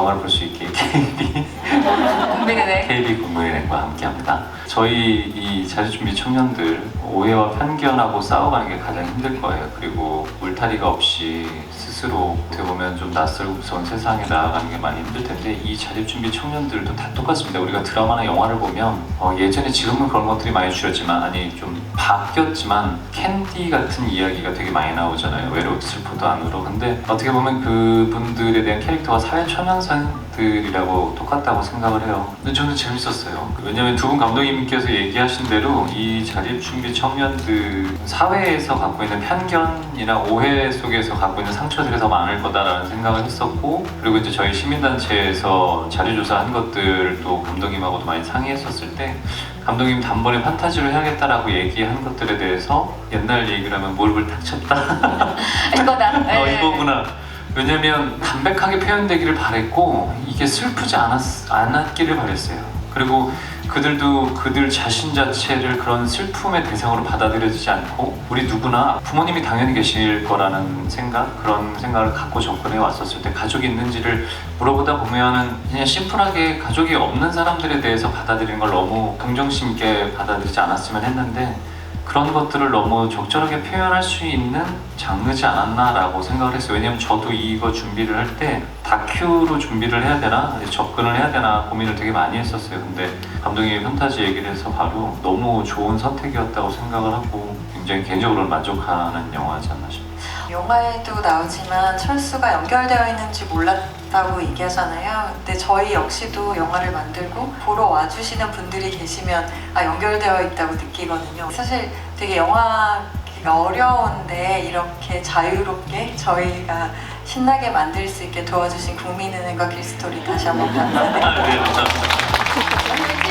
영화를 볼 수 있게 KB 국민은행 KB 국민은행과 함께합니다. 저희 이 자주준비 청년들 오해와 편견하고 싸워가는 게 가장 힘들 거예요. 그리고 울타리가 없이 스스로 어떻게 보면 좀 낯설고 무서운 세상에 나아가는 게 많이 힘들 텐데 이 자립준비 청년들도 다 똑같습니다. 우리가 드라마나 영화를 보면 어, 예전에 지금은 그런 것들이 많이 줄었지만 아니 좀 바뀌었지만 캔디 같은 이야기가 되게 많이 나오잖아요. 외롭고 슬퍼도 안 울어. 근데 어떻게 보면 그분들에 대한 캐릭터가 사회 초년생들이라고 똑같다고 생각을 해요. 근데 저는 재밌었어요. 왜냐면 두분 감독님께서 얘기하신 대로 이 자립준비 청년들 사회에서 갖고 있는 편견이나 오해 속에서 갖고 있는 상처들 이 더 많을 거다라는 생각을 했었고 그리고 이제 저희 시민단체에서 자료조사한 것들도 감독님하고도 많이 상의했었을 때 감독님 단번에 판타지로 해야겠다라고 얘기한 것들에 대해서 옛날 얘기를 하면 몰골 탁 쳤다. 이거다. 어 네. 이거구나. 왜냐면 담백하게 표현되기를 바랬고 이게 슬프지 않았, 않았기를 바랬어요. 그리고 그들도 그들 자신 자체를 그런 슬픔의 대상으로 받아들여지지 않고 우리 누구나 부모님이 당연히 계실 거라는 생각 그런 생각을 갖고 접근해 왔었을 때 가족이 있는지를 물어보다 보면은 그냥 심플하게 가족이 없는 사람들에 대해서 받아들이는 걸 너무 동정심 있게 받아들이지 않았으면 했는데 그런 것들을 너무 적절하게 표현할 수 있는 장르지 않았나라고 생각을 했어요. 왜냐면 저도 이거 준비를 할 때 다큐로 준비를 해야 되나 접근을 해야 되나 고민을 되게 많이 했었어요. 근데 감독님이 판타지 얘기를 해서 바로 너무 좋은 선택이었다고 생각을 하고 굉장히 개인적으로 만족하는 영화지 않나 싶어요. 영화에도 나오지만 철수가 연결되어 있는지 몰랐다고 얘기하잖아요. 근데 저희 역시도 영화를 만들고 보러 와주시는 분들이 계시면 아 연결되어 있다고 느끼거든요. 사실 되게 영화가 어려운데 이렇게 자유롭게 저희가 신나게 만들 수 있게 도와주신 국민은행과 길스토리 다시 한번 감사드립니다.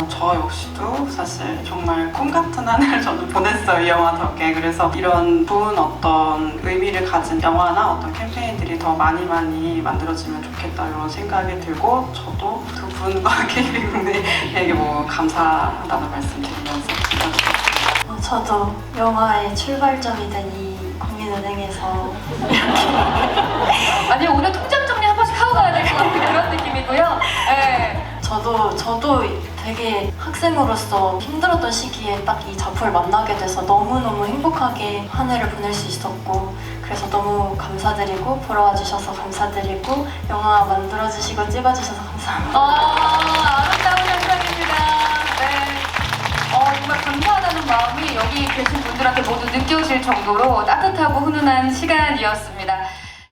저 역시도 사실 정말 꿈 같은 한 해를 저도 보냈어요 이 영화 덕에. 그래서 이런 좋은 어떤 의미를 가진 영화나 어떤 캠페인들이 더 많이 많이 만들어지면 좋겠다 이런 생각이 들고 저도 두 분과 KB국내에게 뭐 감사하다는 말씀 드리면서 어, 저도 영화의 출발점이 된 이 국민은행에서 아니 오늘 통장 되게 학생으로서 힘들었던 시기에 딱 이 작품을 만나게 돼서 너무너무 행복하게 한 해를 보낼 수 있었고 그래서 너무 감사드리고 보러 와주셔서 감사드리고 영화 만들어주시고 찍어주셔서 감사합니다. 아, 아름다운 현장입니다. 네. 어, 정말 감사하다는 마음이 여기 계신 분들한테 모두 느껴질 정도로 따뜻하고 훈훈한 시간이었습니다.